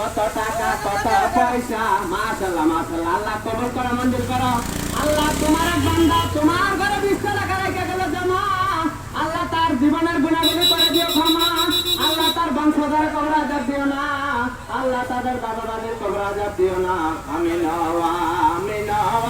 কত টাকা, কত পয়সা? মাশাল্লাহ মাশাল্লাহ আল্লাহ কবর করো, মঞ্জুর করো। আল্লাহ তোমার এক বান্দা, তোমার ঘরে বিশ্ব টাকা রেখে গেল জমা। আল্লাহ তার জীবনের গুণাগুলি করে দিও ক্ষমা। আল্লাহ তার বংশধর কবর আজাব দিও না। আল্লাহ তাদের বাবা দাদির কবর আজাব দিও না। আমি নওয়া আমি নও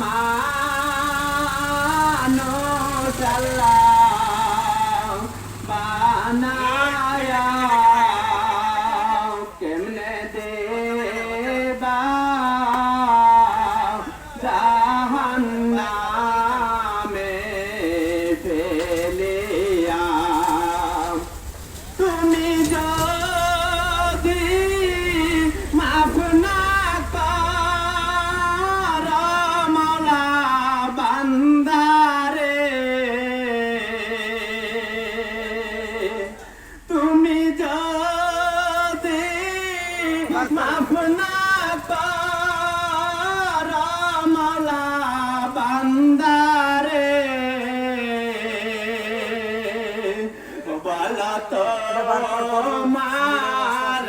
মানুষ আল্লাহ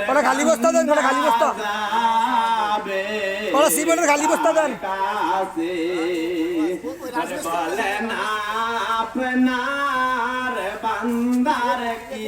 ওরা খালি বস্তা দেন ওরা খালি বস্তা। ওরা সিমেন্টের খালি বস্তা দেন। আপনার বান্দার কি